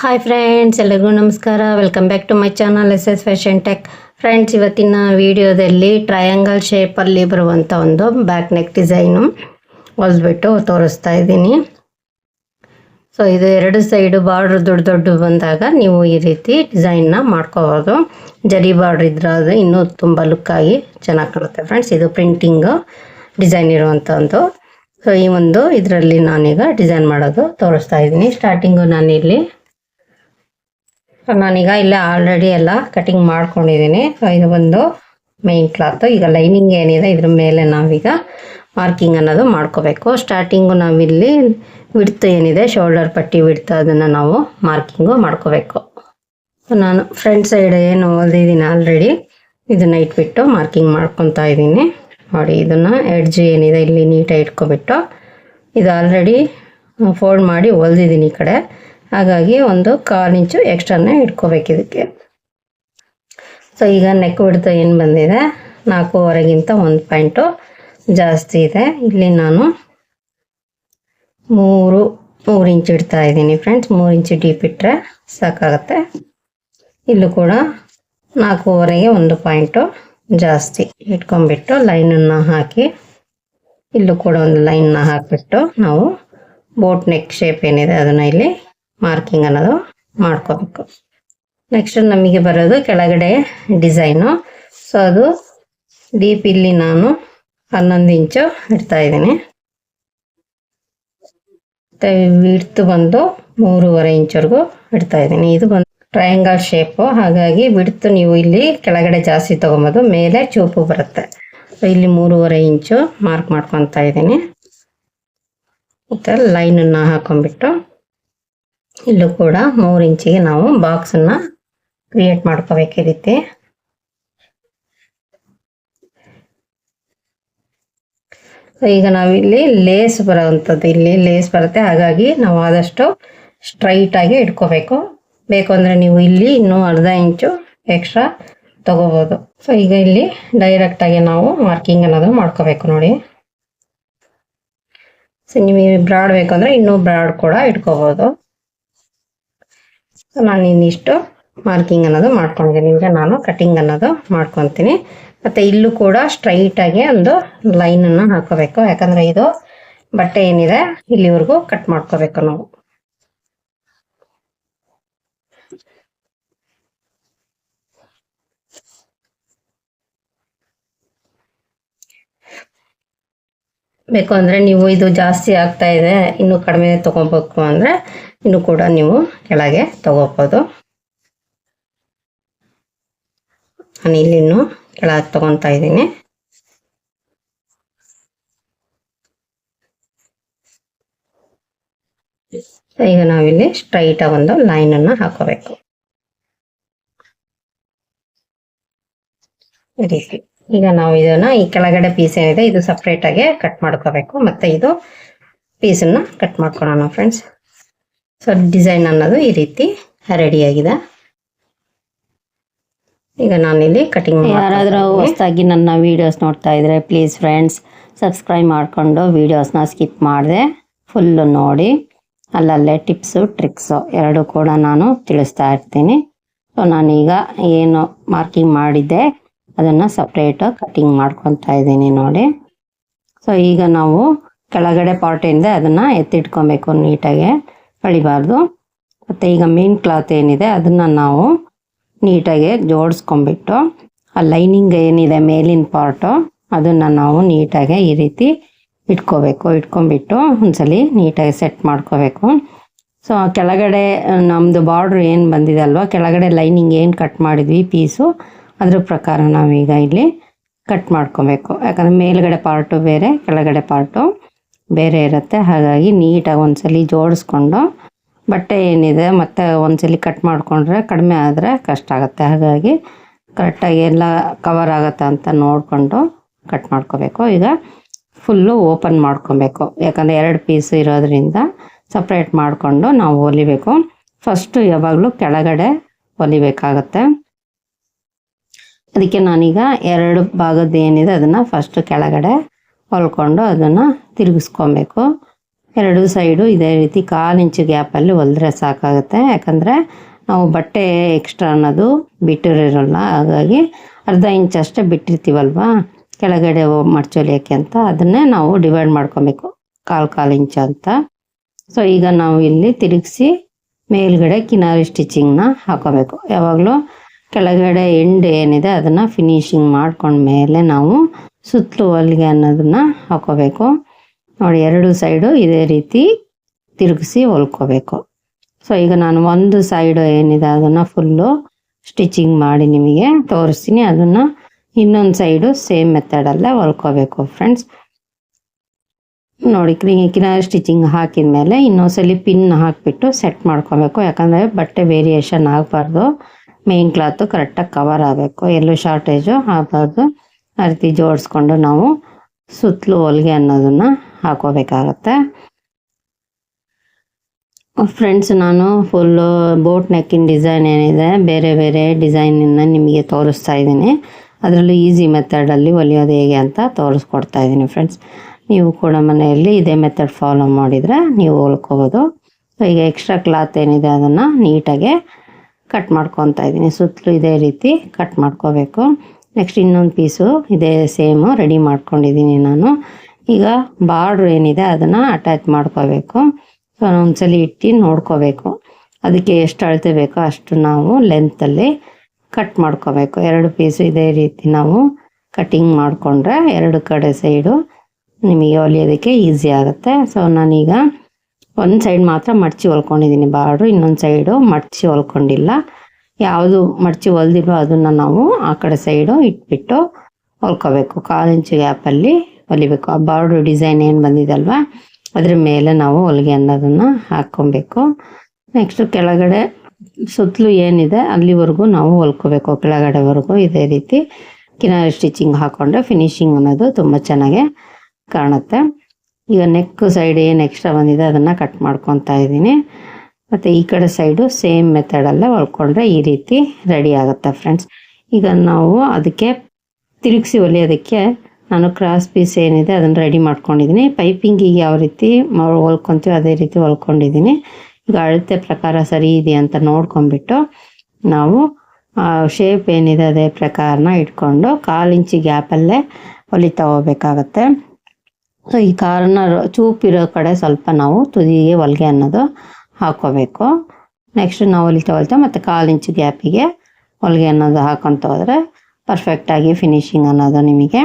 Hi friends ಎಲ್ಲರಿಗೂ ನಮಸ್ಕಾರ. Welcome back to my channel S S fashion tech friends ಇವತ್ತಿನ ವಿಡಿಯೋದಲ್ಲಿ ಟ್ರಯಾಂಗಲ್ ಶೇಪಲ್ಲಿ ಬರುವಂಥ ಒಂದು ಬ್ಯಾಕ್ ನೆಕ್ ಡಿಸೈನು ಹೊಲ್ದ್ಬಿಟ್ಟು ತೋರಿಸ್ತಾ ಇದ್ದೀನಿ. ಸೊ ಇದು ಎರಡು ಸೈಡು ಬಾರ್ಡ್ರ್ ದೊಡ್ಡ ದೊಡ್ಡ ಬಂದಾಗ ನೀವು ಈ ರೀತಿ ಡಿಸೈನ್ನ ಮಾಡ್ಕೋಬೋದು. ಜರಿ ಬಾರ್ಡ್ರ್ ಇದ್ರೆ ಅದು ಇನ್ನೂ ತುಂಬ ಲುಕ್ಕಾಗಿ ಚೆನ್ನಾಗಿ ಕಾಣುತ್ತೆ ಫ್ರೆಂಡ್ಸ್ ಇದು ಪ್ರಿಂಟಿಂಗು ಡಿಸೈನ್ ಇರುವಂಥದ್ದು ಸೊ ಈ ಒಂದು ಇದರಲ್ಲಿ ನಾನೀಗ ಡಿಸೈನ್ ಮಾಡೋದು ತೋರಿಸ್ತಾ ಇದ್ದೀನಿ. ಸ್ಟಾರ್ಟಿಂಗು ನಾನಿಲ್ಲಿ ನಾನೀಗ ಇಲ್ಲ ಆಲ್ರೆಡಿ ಎಲ್ಲ ಕಟಿಂಗ್ ಮಾಡ್ಕೊಂಡಿದ್ದೀನಿ ಸೊ ಇದು ಒಂದು ಮೈನ್ ಕ್ಲಾತು ಈಗ ಲೈನಿಂಗ್ ಏನಿದೆ, ಇದ್ರ ಮೇಲೆ ನಾವೀಗ ಮಾರ್ಕಿಂಗ್ ಅನ್ನೋದು ಮಾಡ್ಕೋಬೇಕು. ಸ್ಟಾರ್ಟಿಂಗು ನಾವಿಲ್ಲಿ ವಿಡ್ತ್ ಏನಿದೆ ಶೋಲ್ಡರ್ ಪಟ್ಟಿ ವಿಡ್ತ್ ಅದನ್ನು ನಾವು ಮಾರ್ಕಿಂಗು ಮಾಡ್ಕೋಬೇಕು. ಸೊ ನಾನು ಫ್ರಂಟ್ ಸೈಡ್ ಏನು ಹೊಲ್ದಿದ್ದೀನಿ ಆಲ್ರೆಡಿ ಇದನ್ನು ಇಟ್ಬಿಟ್ಟು ಮಾರ್ಕಿಂಗ್ ಮಾಡ್ಕೊತಾ ಇದ್ದೀನಿ ನೋಡಿ, ಇದನ್ನು ಎಡ್ಜ್ ಏನಿದೆ, ಇಲ್ಲಿ ನೀಟಾಗಿ ಇಟ್ಕೊಬಿಟ್ಟು. ಇದು ಆಲ್ರೆಡಿ ಫೋಲ್ಡ್ ಮಾಡಿ ಹೊಲ್ದಿದ್ದೀನಿ ಈ ಕಡೆ. ಹಾಗಾಗಿ ಒಂದು ಕಾಲು ಇಂಚು ಎಕ್ಸ್ಟ್ರಾನೇ ಇಟ್ಕೋಬೇಕು ಇದಕ್ಕೆ. ಸೊ ಈಗ ನೆಕ್ ಬಿಡ್ತ ಏನು ಬಂದಿದೆ? ನಾಲ್ಕೂವರೆಗಿಂತ ಒಂದು ಪಾಯಿಂಟು ಜಾಸ್ತಿ ಇದೆ. ಇಲ್ಲಿ ನಾನು ಮೂರು ಮೂರು ಇಂಚು ಇಡ್ತಾ ಇದ್ದೀನಿ ಫ್ರೆಂಡ್ಸ್ ಮೂರು ಇಂಚು ಡೀಪ್ ಇಟ್ಟರೆ ಸಾಕಾಗತ್ತೆ. ಇಲ್ಲೂ ಕೂಡ ನಾಲ್ಕೂವರೆಗೆ ಒಂದು ಪಾಯಿಂಟು ಜಾಸ್ತಿ ಇಟ್ಕೊಂಡ್ಬಿಟ್ಟು ಲೈನನ್ನು ಹಾಕಿ, ಇಲ್ಲೂ ಕೂಡ ಒಂದು ಲೈನ್ನ ಹಾಕಿಬಿಟ್ಟು ನಾವು ಬೋಟ್ ನೆಕ್ ಶೇಪ್ ಏನಿದೆ ಅದನ್ನು ಇಲ್ಲಿ ಮಾರ್ಕಿಂಗ್ ಅನ್ನೋದು ಮಾಡ್ಕೋಬೇಕು. ನೆಕ್ಸ್ಟ್ ನಮಗೆ ಬರೋದು ಕೆಳಗಡೆ ಡಿಸೈನು ಸೊ ಅದು ಡೀಪ್ ಇಲ್ಲಿ ನಾನು ಹನ್ನೊಂದು ಇಂಚು ಇಡ್ತಾ ಇದ್ದೀನಿ. ಮತ್ತೆ ವಿಡ್ತ್ ಬಂದು ಮೂರುವರೆ ಇಂಚ್ವರೆಗೂ ಇಡ್ತಾ ಇದ್ದೀನಿ. ಇದು ಬಂದು ಟ್ರಯಾಂಗಲ್ ಶೇಪು ಹಾಗಾಗಿ ಬಿಡ್ತು ನೀವು ಇಲ್ಲಿ ಕೆಳಗಡೆ ಜಾಸ್ತಿ ತೊಗೊಬೋದು ಮೇಲೆ ಚೂಪು ಬರುತ್ತೆ. ಸೊ ಇಲ್ಲಿ ಮೂರುವರೆ ಇಂಚು ಮಾರ್ಕ್ ಮಾಡ್ಕೊತಾ ಇದ್ದೀನಿ. ಮತ್ತೆ ಲೈನನ್ನು ಹಾಕೊಂಡ್ಬಿಟ್ಟು ಇಲ್ಲೂ ಕೂಡ ಮೂರು ಇಂಚಿಗೆ ನಾವು ಬಾಕ್ಸನ್ನು ಕ್ರಿಯೇಟ್ ಮಾಡ್ಕೋಬೇಕು ರೀತಿ ಈಗ ನಾವಿಲ್ಲಿ ಲೇಸ್ ಬರೋವಂಥದ್ದು, ಇಲ್ಲಿ ಲೇಸ್ ಬರುತ್ತೆ. ಹಾಗಾಗಿ ನಾವು ಆದಷ್ಟು ಸ್ಟ್ರೈಟ್ ಆಗಿ ಇಟ್ಕೋಬೇಕು. ಬೇಕು ಅಂದರೆ ನೀವು ಇಲ್ಲಿ ಇನ್ನೂ ಅರ್ಧ ಇಂಚು ಎಕ್ಸ್ಟ್ರಾ ತಗೋಬೋದು. ಸೊ ಈಗ ಇಲ್ಲಿ ಡೈರೆಕ್ಟಾಗಿ ನಾವು ಮಾರ್ಕಿಂಗ್ ಅನ್ನೋದು ಮಾಡ್ಕೋಬೇಕು ನೋಡಿ. ಸೊ ನೀವು ಬ್ರಾಡ್ ಬೇಕು ಅಂದರೆ ಇನ್ನೂ ಬ್ರಾಡ್ ಕೂಡ ಇಟ್ಕೋಬೋದು. ಸೊ ನಾನು ಇನ್ನಿಷ್ಟು ಮಾರ್ಕಿಂಗ್ ಅನ್ನೋದು ಮಾಡ್ಕೊಂಡಿದ್ದೀನಿ ನಿಮಗೆ ನಾನು ಕಟಿಂಗ್ ಅನ್ನೋದು ಮಾಡ್ಕೊತೀನಿ. ಮತ್ತು ಇಲ್ಲೂ ಕೂಡ ಸ್ಟ್ರೈಟಾಗಿ ಒಂದು ಲೈನನ್ನು ಹಾಕೋಬೇಕು. ಯಾಕಂದರೆ ಇದು ಬಟ್ಟೆ ಏನಿದೆ, ಇಲ್ಲಿವರೆಗೂ ಕಟ್ ಮಾಡ್ಕೋಬೇಕು ನಾವು. ಬೇಕು ಅಂದರೆ ನೀವು ಇದು ಜಾಸ್ತಿ ಆಗ್ತಾ ಇದೆ, ಇನ್ನೂ ಕಡಿಮೆ ತೊಗೊಬೇಕು ಅಂದರೆ ಇನ್ನೂ ಕೂಡ ನೀವು ಕೆಳಗೆ ತಗೋಬೋದು. ನಾನು ಇಲ್ಲಿನ್ನು ಕೆಳಗೆ ತಗೊತಾ ಇದ್ದೀನಿ. ಈಗ ನಾವಿಲ್ಲಿ ಸ್ಟ್ರೈಟಾಗಿ ಒಂದು ಲೈನನ್ನು ಹಾಕೋಬೇಕು. ಈ ರೀತಿ. ಈಗ ನಾವು ಇದನ್ನ ಈ ಕೆಳಗಡೆ ಪೀಸ್ ಏನಿದೆ, ಇದು ಸಪ್ರೇಟ್ ಆಗಿ ಕಟ್ ಮಾಡ್ಕೋಬೇಕು. ಮತ್ತೆ ಇದು ಪೀಸನ್ನ ಕಟ್ ಮಾಡ್ಕೊಳ್ಳೋಣ ಫ್ರೆಂಡ್ಸ್ ಸೊ ಡಿಸೈನ್ ಅನ್ನೋದು ಈ ರೀತಿ ರೆಡಿ ಆಗಿದೆ. ಈಗ ನಾನಿಲ್ಲಿ ಕಟಿಂಗ್ ಯಾರಾದರೂ ಹೊಸದಾಗಿ ನನ್ನ ವೀಡಿಯೋಸ್ ನೋಡ್ತಾ ಇದ್ರೆ ಪ್ಲೀಸ್ ಫ್ರೆಂಡ್ಸ್ ಸಬ್ಸ್ಕ್ರೈಬ್ ಮಾಡಿಕೊಂಡು ವೀಡಿಯೋಸ್ನ ಸ್ಕಿಪ್ ಮಾಡಿದೆ ಫುಲ್ಲು ನೋಡಿ. ಅಲ್ಲಲ್ಲೇ ಟಿಪ್ಸು ಟ್ರಿಕ್ಸು ಎರಡು ಕೂಡ ನಾನು ತಿಳಿಸ್ತಾ ಇರ್ತೀನಿ. ಸೊ ನಾನೀಗ ಏನು ಮಾರ್ಕಿಂಗ್ ಮಾಡಿದ್ದೆ ಅದನ್ನು ಸಪ್ರೇಟು ಕಟಿಂಗ್ ಮಾಡ್ಕೊತಾ ಇದ್ದೀನಿ ನೋಡಿ. ಸೊ ಈಗ ನಾವು ಕೆಳಗಡೆ ಪಾರ್ಟಿಂದ ಅದನ್ನು ಎತ್ತಿಟ್ಕೊಬೇಕು ನೀಟಾಗಿ. ಅಳಿಬಾರ್ದು. ಮತ್ತು ಈಗ ಮೇನ್ ಕ್ಲಾತ್ ಏನಿದೆ, ಅದನ್ನು ನಾವು ನೀಟಾಗಿ ಜೋಡಿಸ್ಕೊಂಬಿಟ್ಟು ಆ ಲೈನಿಂಗ್ ಏನಿದೆ ಮೇಲಿನ ಪಾರ್ಟು ಅದನ್ನು ನಾವು ನೀಟಾಗಿ ಈ ರೀತಿ ಇಟ್ಕೋಬೇಕು. ಇಟ್ಕೊಂಬಿಟ್ಟು ಒಂದ್ಸಲಿ ನೀಟಾಗಿ ಸೆಟ್ ಮಾಡ್ಕೋಬೇಕು. ಸೊ ಕೆಳಗಡೆ ನಮ್ಮದು ಬಾರ್ಡ್ರ್ ಏನು ಬಂದಿದೆ ಅಲ್ವಾ, ಕೆಳಗಡೆ ಲೈನಿಂಗ್ ಏನು ಕಟ್ ಮಾಡಿದ್ವಿ ಪೀಸು ಅದ್ರ ಪ್ರಕಾರ ನಾವೀಗ ಇಲ್ಲಿ ಕಟ್ ಮಾಡ್ಕೊಬೇಕು. ಯಾಕಂದರೆ ಮೇಲ್ಗಡೆ ಪಾರ್ಟು ಬೇರೆ, ಕೆಳಗಡೆ ಪಾರ್ಟು ಬೇರೆ ಇರುತ್ತೆ. ಹಾಗಾಗಿ ನೀಟಾಗಿ ಒಂದ್ಸಲಿ ಜೋಡಿಸ್ಕೊಂಡು ಬಟ್ಟೆ ಏನಿದೆ ಮತ್ತೆ ಒಂದ್ಸಲಿ ಕಟ್ ಮಾಡಿಕೊಂಡ್ರೆ ಕಡಿಮೆ ಆದರೆ ಕಷ್ಟ ಆಗುತ್ತೆ. ಹಾಗಾಗಿ ಕರೆಕ್ಟಾಗಿ ಎಲ್ಲ ಕವರ್ ಆಗುತ್ತೆ ಅಂತ ನೋಡಿಕೊಂಡು ಕಟ್ ಮಾಡ್ಕೋಬೇಕು. ಈಗ ಫುಲ್ಲು ಓಪನ್ ಮಾಡ್ಕೊಬೇಕು. ಯಾಕಂದರೆ ಎರಡು ಪೀಸ್ ಇರೋದ್ರಿಂದ ಸಪ್ರೇಟ್ ಮಾಡಿಕೊಂಡು ನಾವು ಹೊಲಿಬೇಕು. ಫಸ್ಟು ಯಾವಾಗಲೂ ಕೆಳಗಡೆ ಹೊಲಿಬೇಕಾಗತ್ತೆ. ಅದಕ್ಕೆ ನಾನೀಗ ಎರಡು ಭಾಗದ್ದು ಏನಿದೆ ಅದನ್ನು ಫಸ್ಟು ಕೆಳಗಡೆ ಹೊಲ್ಕೊಂಡು ಅದನ್ನು ತಿರುಗಿಸ್ಕೊಬೇಕು. ಎರಡು ಸೈಡು ಇದೇ ರೀತಿ ಕಾಲು ಇಂಚು ಗ್ಯಾಪಲ್ಲಿ ಹೊಲಿದ್ರೆ ಸಾಕಾಗುತ್ತೆ. ಯಾಕಂದರೆ ನಾವು ಬಟ್ಟೆ ಎಕ್ಸ್ಟ್ರಾ ಅನ್ನೋದು ಬಿಟ್ಟಿರೋಲ್ಲ, ಹಾಗಾಗಿ ಅರ್ಧ ಇಂಚಷ್ಟೇ ಬಿಟ್ಟಿರ್ತೀವಲ್ವಾ? ಕೆಳಗಡೆ ಮಡ್ಚೊಲಿಯೋಕ್ಕೆ ಅಂತ ಅದನ್ನೇ ನಾವು ಡಿವೈಡ್ ಮಾಡ್ಕೊಬೇಕು, ಕಾಲು ಕಾಲು ಇಂಚು ಅಂತ. ಸೊ ಈಗ ನಾವು ಇಲ್ಲಿ ತಿರುಗಿಸಿ ಮೇಲ್ಗಡೆ ಕಿನಾರಿ ಸ್ಟಿಚಿಂಗ್ನ ಹಾಕೋಬೇಕು. ಯಾವಾಗಲೂ ಕೆಳಗಡೆ ಎಂಡ್ ಏನಿದೆ ಅದನ್ನು ಫಿನಿಶಿಂಗ್ ಮಾಡ್ಕೊಂಡ್ಮೇಲೆ ನಾವು ಸುತ್ತಲೂ ಹೊಲಿಗೆ ಅನ್ನೋದನ್ನ ಹಾಕೋಬೇಕು. ನೋಡಿ, ಎರಡು ಸೈಡು ಇದೇ ರೀತಿ ತಿರುಗಿಸಿ ಹೊಲ್ಕೋಬೇಕು. ಸೊ ಈಗ ನಾನು ಒಂದು ಸೈಡು ಏನಿದೆ ಅದನ್ನು ಫುಲ್ಲು ಸ್ಟಿಚಿಂಗ್ ಮಾಡಿ ನಿಮಗೆ ತೋರಿಸ್ತೀನಿ. ಅದನ್ನು ಇನ್ನೊಂದು ಸೈಡು ಸೇಮ್ ಮೆಥಡಲ್ಲೇ ಹೊಲ್ಕೋಬೇಕು ಫ್ರೆಂಡ್ಸ್ ನೋಡಿ, ಕ್ರಿ ಕಿನಾರಿ ಸ್ಟಿಚಿಂಗ್ ಹಾಕಿದ ಮೇಲೆ ಇನ್ನೊಂದ್ಸಲಿ ಪಿನ್ ಹಾಕಿಬಿಟ್ಟು ಸೆಟ್ ಮಾಡ್ಕೋಬೇಕು. ಯಾಕಂದರೆ ಬಟ್ಟೆ ವೇರಿಯೇಷನ್ ಆಗಬಾರ್ದು. ಮೇನ್ ಕ್ಲಾತು ಕರೆಕ್ಟಾಗಿ ಕವರ್ ಆಗಬೇಕು. ಎಲ್ಲೂ ಶಾರ್ಟೇಜು ಆಗಬಾರ್ದು. ಆ ರೀತಿ ಜೋಡಿಸ್ಕೊಂಡು ನಾವು ಸುತ್ತಲೂ ಹೊಲಿಗೆ ಅನ್ನೋದನ್ನು ಹಾಕೋಬೇಕಾಗತ್ತೆ. ಫ್ರೆಂಡ್ಸ್, ನಾನು ಫುಲ್ಲು ಬೋಟ್ ನೆಕ್ಕಿನ ಡಿಸೈನ್ ಏನಿದೆ, ಬೇರೆ ಬೇರೆ ಡಿಸೈನಿಂದ ನಿಮಗೆ ತೋರಿಸ್ತಾ ಇದ್ದೀನಿ. ಅದರಲ್ಲೂ ಈಸಿ ಮೆಥಡಲ್ಲಿ ಹೊಲಿಯೋದು ಹೇಗೆ ಅಂತ ತೋರಿಸ್ಕೊಡ್ತಾ ಇದ್ದೀನಿ ಫ್ರೆಂಡ್ಸ್ ನೀವು ಕೂಡ ಮನೆಯಲ್ಲಿ ಇದೇ ಮೆಥಡ್ ಫಾಲೋ ಮಾಡಿದರೆ ನೀವು ಹೊಲ್ಕೋಬೋದು. ಈಗ ಎಕ್ಸ್ಟ್ರಾ ಕ್ಲಾತ್ ಏನಿದೆ ಅದನ್ನು ನೀಟಾಗೆ ಕಟ್ ಮಾಡ್ಕೊತಾ ಇದ್ದೀನಿ. ಸುತ್ತಲೂ ಇದೇ ರೀತಿ ಕಟ್ ಮಾಡ್ಕೋಬೇಕು. ನೆಕ್ಸ್ಟ್ ಇನ್ನೊಂದು ಪೀಸು ಇದೇ ಸೇಮು ರೆಡಿ ಮಾಡ್ಕೊಂಡಿದ್ದೀನಿ ನಾನು. ಈಗ ಬಾರ್ಡ್ರ್ ಏನಿದೆ ಅದನ್ನು ಅಟ್ಯಾಚ್ ಮಾಡ್ಕೋಬೇಕು. ಸೊ ಒಂದ್ಸಲಿ ಇಟ್ಟು ನೋಡ್ಕೋಬೇಕು. ಅದಕ್ಕೆ ಎಷ್ಟು ಅಳತೆ ಬೇಕೋ ಅಷ್ಟು ನಾವು ಲೆಂತಲ್ಲಿ ಕಟ್ ಮಾಡ್ಕೋಬೇಕು. ಎರಡು ಪೀಸು ಇದೇ ರೀತಿ ನಾವು ಕಟ್ಟಿಂಗ್ ಮಾಡಿಕೊಂಡ್ರೆ ಎರಡು ಕಡೆ ಸೈಡು ನಿಮಗೆ ಹೊಲಿಯೋದಕ್ಕೆ ಈಸಿ ಆಗುತ್ತೆ. ಸೊ ನಾನೀಗ ಒಂದು ಸೈಡ್ ಮಾತ್ರ ಮಡಚಿ ಹೊಲ್ಕೊಂಡಿದ್ದೀನಿ ಬಾರ್ಡ್ರು, ಇನ್ನೊಂದು ಸೈಡು ಮಡಚಿ ಹೊಲ್ಕೊಂಡಿಲ್ಲ. ಯಾವುದು ಮಡಚಿ ಹೊಲ್ದಿಲ್ವೋ ಅದನ್ನು ನಾವು ಆ ಕಡೆ ಸೈಡು ಇಟ್ಬಿಟ್ಟು ಹೊಲ್ಕೋಬೇಕು. ಕಾಲು ಇಂಚು ಗ್ಯಾಪಲ್ಲಿ ಹೊಲಿಬೇಕು. ಆ ಬಾರ್ಡ್ರ್ ಡಿಸೈನ್ ಏನು ಬಂದಿದಲ್ವ? ಅದ್ರ ಮೇಲೆ ನಾವು ಹೊಲಿಗೆ ಅನ್ನೋದನ್ನು ಹಾಕ್ಕೊಬೇಕು. ನೆಕ್ಸ್ಟ್ ಕೆಳಗಡೆ ಸುತ್ತಲೂ ಏನಿದೆ ಅಲ್ಲಿವರೆಗೂ ನಾವು ಹೊಲ್ಕೋಬೇಕು. ಕೆಳಗಡೆವರೆಗೂ ಇದೇ ರೀತಿ ಕಿನಾರಿ ಸ್ಟಿಚಿಂಗ್ ಹಾಕೊಂಡ್ರೆ ಫಿನಿಶಿಂಗ್ ಅನ್ನೋದು ತುಂಬ ಚೆನ್ನಾಗಿ ಕಾಣುತ್ತೆ. ಈಗ ನೆಕ್ ಸೈಡ್ ಏನು ಎಕ್ಸ್ಟ್ರಾ ಬಂದಿದೆ ಅದನ್ನು ಕಟ್ ಮಾಡ್ಕೊತಾ ಇದ್ದೀನಿ. ಮತ್ತು ಈ ಕಡೆ ಸೈಡು ಸೇಮ್ ಮೆಥಡಲ್ಲೇ ಹೊಲ್ಕೊಂಡ್ರೆ ಈ ರೀತಿ ರೆಡಿ ಆಗುತ್ತೆ ಫ್ರೆಂಡ್ಸ್ ಈಗ ನಾವು ಅದಕ್ಕೆ ತಿರುಗಿಸಿ ಹೊಲಿಯೋದಕ್ಕೆ ನಾನು ಕ್ರಾಸ್ ಪೀಸ್ ಏನಿದೆ ಅದನ್ನು ರೆಡಿ ಮಾಡ್ಕೊಂಡಿದ್ದೀನಿ. ಪೈಪಿಂಗಿಗೆ ಯಾವ ರೀತಿ ಹೊಲ್ಕೊಂತೀವಿ ಅದೇ ರೀತಿ ಹೊಲ್ಕೊಂಡಿದ್ದೀನಿ. ಈಗ ಅಳತೆ ಪ್ರಕಾರ ಸರಿ ಇದೆಯಾ ಅಂತ ನೋಡ್ಕೊಂಬಿಟ್ಟು ನಾವು ಶೇಪ್ ಏನಿದೆ ಅದೇ ಪ್ರಕಾರನ ಇಟ್ಕೊಂಡು ಕಾಲು ಇಂಚಿ ಗ್ಯಾಪಲ್ಲೇ ಹೊಲಿತಾ ಹೋಗ್ಬೇಕಾಗತ್ತೆ ಈ ಕಾರನ್ನ ಚೂಪಿರೋ ಕಡೆ ಸ್ವಲ್ಪ ನಾವು ತುದಿಗೆ ಹೊಲಿಗೆ ಅನ್ನೋದು ಹಾಕೋಬೇಕು. ನೆಕ್ಸ್ಟ್ ನಾವು ಹೊಲಿತಾ ಹೊಲಿತಾ ಮತ್ತು ಕಾಲು ಇಂಚು ಗ್ಯಾಪಿಗೆ ಹೊಲಿಗೆ ಅನ್ನೋದು ಹಾಕೊತ ಹೋದರೆ ಪರ್ಫೆಕ್ಟಾಗಿ ಫಿನಿಶಿಂಗ್ ಅನ್ನೋದು ನಿಮಗೆ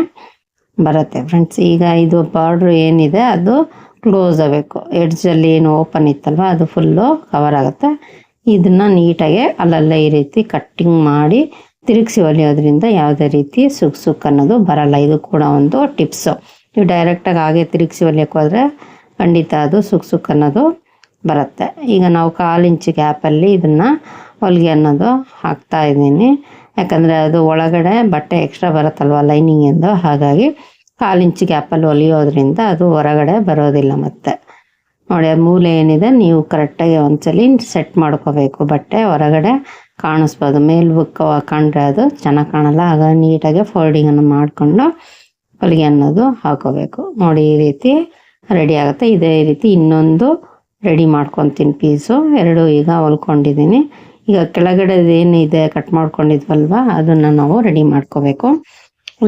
ಬರುತ್ತೆ ಫ್ರೆಂಡ್ಸ್ ಈಗ ಇದು ಬಾರ್ಡ್ರ್ ಏನಿದೆ ಅದು ಕ್ಲೋಸ್ ಆಗಬೇಕು. ಎಡ್ಜಲ್ಲಿ ಏನು ಓಪನ್ ಇತ್ತಲ್ವ, ಅದು ಫುಲ್ಲು ಕವರ್ ಆಗುತ್ತೆ. ಇದನ್ನು ನೀಟಾಗಿ ಅಲ್ಲಲ್ಲೇ ಈ ರೀತಿ ಕಟ್ಟಿಂಗ್ ಮಾಡಿ ತಿರುಗಿಸಿ ಹೊಲಿಯೋದ್ರಿಂದ ಯಾವುದೇ ರೀತಿ ಸುಕ್ ಸುಕ್ ಅನ್ನೋದು ಬರಲ್ಲ. ಇದು ಕೂಡ ಒಂದು ಟಿಪ್ಸು ನೀವು ಡೈರೆಕ್ಟಾಗಿ ಹಾಗೆ ತಿರುಗಿಸಿ ಹೊಲಿಯೋಕೆ ಹೋದರೆ ಖಂಡಿತ ಅದು ಸುಕ್ ಸುಕ್ ಅನ್ನೋದು ಬರುತ್ತೆ. ಈಗ ನಾವು ಕಾಲು ಇಂಚು ಗ್ಯಾಪಲ್ಲಿ ಇದನ್ನು ಹೊಲಿಗೆ ಅನ್ನೋದು ಹಾಕ್ತಾ ಇದ್ದೀನಿ. ಯಾಕಂದರೆ ಅದು ಒಳಗಡೆ ಬಟ್ಟೆ ಎಕ್ಸ್ಟ್ರಾ ಬರುತ್ತಲ್ವ ಲೈನಿಂಗಿಂದು ಹಾಗಾಗಿ ಕಾಲು ಇಂಚು ಗ್ಯಾಪಲ್ಲಿ ಹೊಲಿಯೋದ್ರಿಂದ ಅದು ಹೊರಗಡೆ ಬರೋದಿಲ್ಲ ಮತ್ತೆ. ನೋಡಿ ಮೂಲೆ ಏನಿದೆ, ನೀವು ಕರೆಕ್ಟಾಗಿ ಒಂದ್ಸಲಿ ಸೆಟ್ ಮಾಡ್ಕೋಬೇಕು. ಬಟ್ಟೆ ಹೊರಗಡೆ ಕಾಣಿಸ್ಬೋದು. ಮೇಲ್ಬುಕ್ಕ ಕಂಡ್ರೆ ಅದು ಚೆನ್ನಾಗಿ ಕಾಣಲ್ಲ. ಆಗ ನೀಟಾಗಿ ಫೋಲ್ಡಿಂಗನ್ನು ಮಾಡಿಕೊಂಡು ಹೊಲಿಗೆ ಅನ್ನೋದು ಹಾಕೋಬೇಕು. ನೋಡಿ, ಈ ರೀತಿ ರೆಡಿ ಆಗುತ್ತೆ. ಇದೇ ರೀತಿ ಇನ್ನೊಂದು ರೆಡಿ ಮಾಡ್ಕೊತೀನಿ ಪೀಸು ಎರಡು ಈಗ ಹೊಲ್ಕೊಂಡಿದ್ದೀನಿ. ಈಗ ಕೆಳಗಡೆ ಏನಿದೆ ಕಟ್ ಮಾಡ್ಕೊಂಡಿದ್ವಲ್ವ, ಅದನ್ನು ನಾವು ರೆಡಿ ಮಾಡ್ಕೋಬೇಕು.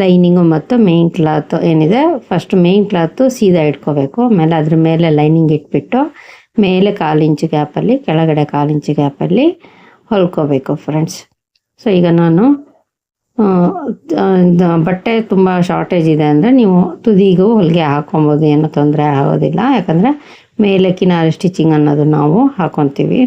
ಲೈನಿಂಗು ಮತ್ತು ಮೇಯ್ನ್ ಕ್ಲಾತ್ ಏನಿದೆ ಫಸ್ಟ್ ಮೇಯ್ನ್ ಕ್ಲಾತು ಸೀದಾ ಇಟ್ಕೋಬೇಕು. ಆಮೇಲೆ ಅದ್ರ ಮೇಲೆ ಲೈನಿಂಗ್ ಇಟ್ಬಿಟ್ಟು ಮೇಲೆ ಕಾಲು ಇಂಚು ಗ್ಯಾಪಲ್ಲಿ ಕೆಳಗಡೆ ಕಾಲು ಇಂಚು ಗ್ಯಾಪಲ್ಲಿ ಹೊಲ್ಕೋಬೇಕು ಫ್ರೆಂಡ್ಸ್ ಸೊ ಈಗ ನಾನು ಬಟ್ಟೆ ತುಂಬ ಶಾರ್ಟೇಜ್ ಇದೆ ಅಂದರೆ ನೀವು ತುದಿಗೂ ಹೊಲಿಗೆ ಹಾಕೊಬೋದು, ಏನೂ ತೊಂದರೆ ಆಗೋದಿಲ್ಲ. ಯಾಕಂದರೆ ಮೇಲೆ ಕಿನಾರಿ ಸ್ಟಿಚಿಂಗ್ ಅನ್ನೋದು ನಾವು ಹಾಕೊತೀವಿ.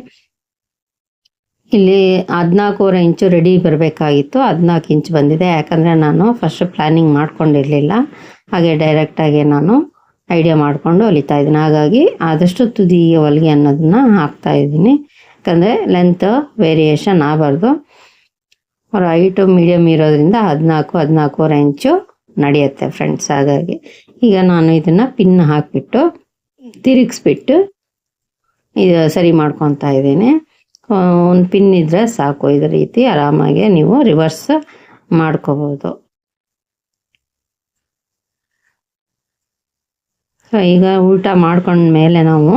ಇಲ್ಲಿ ಹದಿನಾಲ್ಕೂವರೆ ಇಂಚು ರೆಡಿ ಬರಬೇಕಾಗಿತ್ತು. ಹದಿನಾಲ್ಕು ಇಂಚು ಬಂದಿದೆ. ಯಾಕಂದರೆ ನಾನು ಫಸ್ಟ್ ಪ್ಲ್ಯಾನಿಂಗ್ ಮಾಡ್ಕೊಂಡಿರಲಿಲ್ಲ. ಹಾಗೆ ಡೈರೆಕ್ಟಾಗಿ ನಾನು ಐಡಿಯಾ ಮಾಡಿಕೊಂಡು ಹೊಲಿತಾ ಇದ್ದೀನಿ. ಹಾಗಾಗಿ ಆದಷ್ಟು ತುದಿ ಹೊಲಿಗೆ ಅನ್ನೋದನ್ನ ಹಾಕ್ತಾ ಇದ್ದೀನಿ. ಯಾಕಂದರೆ ಲೆಂತ್ ವೇರಿಯೇಷನ್ ಆಗಬಾರ್ದು. ಹೈಟು ಮೀಡಿಯಮ್ ಇರೋದ್ರಿಂದ ಹದಿನಾಲ್ಕು, ಹದಿನಾಲ್ಕೂವರೆ ಇಂಚು ನಡೆಯುತ್ತೆ ಫ್ರೆಂಡ್ಸ್ ಹಾಗಾಗಿ ಈಗ ನಾನು ಇದನ್ನು ಪಿನ್ ಹಾಕಿಬಿಟ್ಟು ತಿರುಗಿಸ್ಬಿಟ್ಟು ಇದು ಸರಿ ಮಾಡ್ಕೊತಾ ಇದ್ದೀನಿ. ಒಂದು ಪಿನ್ ಇದ್ದರೆ ಸಾಕು. ಇದೇ ರೀತಿ ಆರಾಮಾಗಿ ನೀವು ರಿವರ್ಸ್ ಮಾಡ್ಕೋಬೋದು. ಈಗ ಉಲ್ಟಾ ಮಾಡ್ಕೊಂಡ್ಮೇಲೆ ನಾವು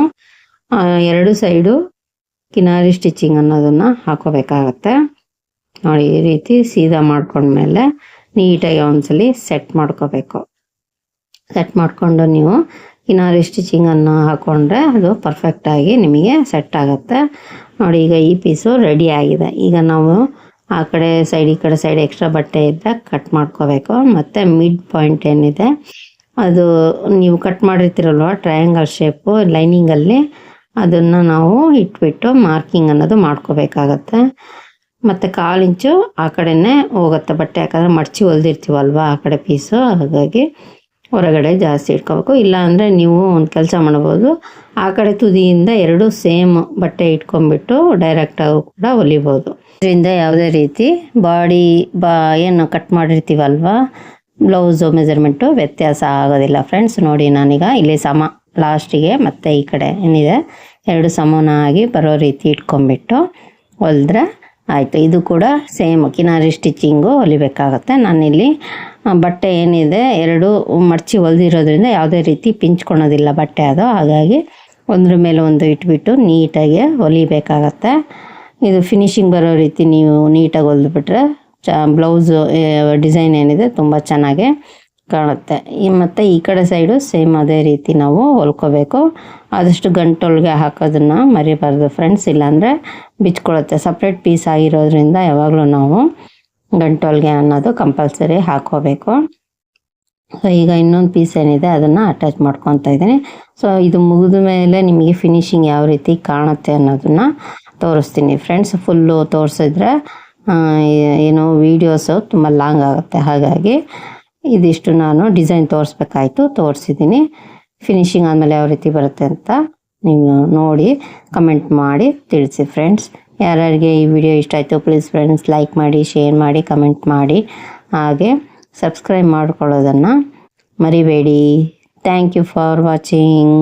ಎರಡು ಸೈಡು ಕಿನಾರಿ ಸ್ಟಿಚಿಂಗ್ ಅನ್ನೋದನ್ನು ಹಾಕೋಬೇಕಾಗತ್ತೆ. ನೋಡಿ, ಈ ರೀತಿ ಸೀದಾ ಮಾಡ್ಕೊಂಡ್ಮೇಲೆ ನೀಟಾಗಿ ಒಂದ್ಸಲಿ ಸೆಟ್ ಮಾಡ್ಕೋಬೇಕು. ಸೆಟ್ ಮಾಡಿಕೊಂಡು ನೀವು ಕಿನಾರಿ ಸ್ಟಿಚಿಂಗನ್ನು ಹಾಕ್ಕೊಂಡ್ರೆ ಅದು ಪರ್ಫೆಕ್ಟಾಗಿ ನಿಮಗೆ ಸೆಟ್ ಆಗುತ್ತೆ. ನೋಡಿ, ಈಗ ಈ ಪೀಸು ರೆಡಿ ಆಗಿದೆ. ಈಗ ನಾವು ಆ ಕಡೆ ಸೈಡ್ ಈ ಕಡೆ ಸೈಡ್ ಎಕ್ಸ್ಟ್ರಾ ಬಟ್ಟೆ ಇದ್ದರೆ ಕಟ್ ಮಾಡ್ಕೋಬೇಕು. ಮತ್ತು ಮಿಡ್ ಪಾಯಿಂಟ್ ಏನಿದೆ, ಅದು ನೀವು ಕಟ್ ಮಾಡಿರ್ತೀರಲ್ವ ಟ್ರಯಾಂಗಲ್ ಶೇಪು ಲೈನಿಂಗಲ್ಲಿ ಅದನ್ನು ನಾವು ಇಟ್ಬಿಟ್ಟು ಮಾರ್ಕಿಂಗ್ ಅನ್ನೋದು ಮಾಡ್ಕೋಬೇಕಾಗತ್ತೆ. ಮತ್ತು ಕಾಲು ಇಂಚು ಆ ಕಡೆನೇ ಹೋಗುತ್ತೆ ಬಟ್ಟೆ. ಯಾಕಂದರೆ ಮಡಚಿ ಹೊಲ್ದಿರ್ತೀವಲ್ವ ಆ ಕಡೆ ಪೀಸು ಹಾಗಾಗಿ ಹೊರಗಡೆ ಜಾಸ್ತಿ ಇಟ್ಕೋಬೇಕು. ಇಲ್ಲ ಅಂದರೆ ನೀವು ಒಂದು ಕೆಲಸ ಮಾಡ್ಬೋದು. ಆ ಕಡೆ ತುದಿಯಿಂದ ಎರಡು ಸೇಮ್ ಬಟ್ಟೆ ಇಟ್ಕೊಂಡ್ಬಿಟ್ಟು ಡೈರೆಕ್ಟಾಗಿ ಕೂಡ ಹೊಲಿಬೋದು. ಇದರಿಂದ ಯಾವುದೇ ರೀತಿ ಬಾಡಿ ಬಾ ಏನು ಕಟ್ ಮಾಡಿರ್ತೀವಲ್ವ? ಬ್ಲೌಸು ಮೆಜರ್ಮೆಂಟು ವ್ಯತ್ಯಾಸ ಆಗೋದಿಲ್ಲ. ಫ್ರೆಂಡ್ಸ್, ನೋಡಿ ನಾನೀಗ ಇಲ್ಲಿ ಸಮ ಲಾಸ್ಟಿಗೆ ಮತ್ತು ಈ ಕಡೆ ಏನಿದೆ? ಎರಡು ಸಮನಾಗಿ ಬರೋ ರೀತಿ ಇಟ್ಕೊಂಡ್ಬಿಟ್ಟು ಹೊಲಿದ್ರೆ ಆಯಿತು, ಇದು ಕೂಡ ಸೇಮ್ ಕಿನಾರಿ ಸ್ಟಿಚ್ಚಿಂಗು ಹೊಲಿಬೇಕಾಗತ್ತೆ. ನಾನಿಲ್ಲಿ ಬಟ್ಟೆ ಏನಿದೆ, ಎರಡು ಮಡಚಿ ಹೊಲಿದಿರೋದ್ರಿಂದ ಯಾವುದೇ ರೀತಿ ಪಿಂಚ್ಕೊಳೋದಿಲ್ಲ ಬಟ್ಟೆ ಅದು. ಹಾಗಾಗಿ ಒಂದ್ರ ಮೇಲೆ ಒಂದು ಇಟ್ಬಿಟ್ಟು ನೀಟಾಗಿ ಹೊಲಿಬೇಕಾಗತ್ತೆ. ಇದು ಫಿನಿಶಿಂಗ್ ಬರೋ ರೀತಿ ನೀವು ನೀಟಾಗಿ ಹೊಲಿದ್ಬಿಟ್ರೆ ಚ ಬ್ಲೌಸು ಡಿಸೈನ್ ಏನಿದೆ, ತುಂಬ ಚೆನ್ನಾಗಿ ಕಾಣುತ್ತೆ. ಈ ಮತ್ತು ಈ ಕಡೆ ಸೈಡು ಸೇಮ್ ಅದೇ ರೀತಿ ನಾವು ಹೊಲ್ಕೋಬೇಕು. ಆದಷ್ಟು ಗಂಟೊಳಗೆ ಹಾಕೋದನ್ನು ಮರಿಬಾರ್ದು ಫ್ರೆಂಡ್ಸ್. ಇಲ್ಲಾಂದರೆ ಬಿಚ್ಕೊಳ್ಳುತ್ತೆ ಸಪ್ರೇಟ್ ಪೀಸ್ ಆಗಿರೋದ್ರಿಂದ ಯಾವಾಗಲೂ ನಾವು ಗಂಟೊಳಗೆ ಅನ್ನೋದು ಕಂಪಲ್ಸರಿ ಹಾಕೋಬೇಕು. ಸೊ ಈಗ ಇನ್ನೊಂದು ಪೀಸ್ ಏನಿದೆ ಅದನ್ನು ಅಟ್ಯಾಚ್ ಮಾಡ್ಕೊತಾ ಇದ್ದೀನಿ. ಸೊ ಇದು ಮುಗಿದ ಮೇಲೆ ನಿಮಗೆ ಫಿನಿಶಿಂಗ್ ಯಾವ ರೀತಿ ಕಾಣುತ್ತೆ ಅನ್ನೋದನ್ನು ತೋರಿಸ್ತೀನಿ ಫ್ರೆಂಡ್ಸ್. ಫುಲ್ಲು ತೋರಿಸಿದ್ರೆ ಏನೋ ವೀಡಿಯೋಸು ತುಂಬ ಲಾಂಗ್ ಆಗುತ್ತೆ. ಹಾಗಾಗಿ ಇದಿಷ್ಟು ನಾನು ಡಿಸೈನ್ ತೋರಿಸ್ಬೇಕಾಯ್ತು ತೋರಿಸಿದ್ದೀನಿ ಫಿನಿಶಿಂಗ್ ಆದಮೇಲೆ ಯಾವ ರೀತಿ ಬರುತ್ತೆ ಅಂತ ನೀವು ನೋಡಿ ಕಮೆಂಟ್ ಮಾಡಿ ತಿಳಿಸಿ ಫ್ರೆಂಡ್ಸ್ ಯಾರ್ಯಾರಿಗೆ ಈ ವಿಡಿಯೋ ಇಷ್ಟ ಆಯಿತು ಪ್ಲೀಸ್ ಫ್ರೆಂಡ್ಸ್ ಲೈಕ್ ಮಾಡಿ ಶೇರ್ ಮಾಡಿ ಕಮೆಂಟ್ ಮಾಡಿ. ಹಾಗೆ ಸಬ್ಸ್ಕ್ರೈಬ್ ಮಾಡ್ಕೊಳ್ಳೋದನ್ನು ಮರಿಬೇಡಿ. Thank you for watching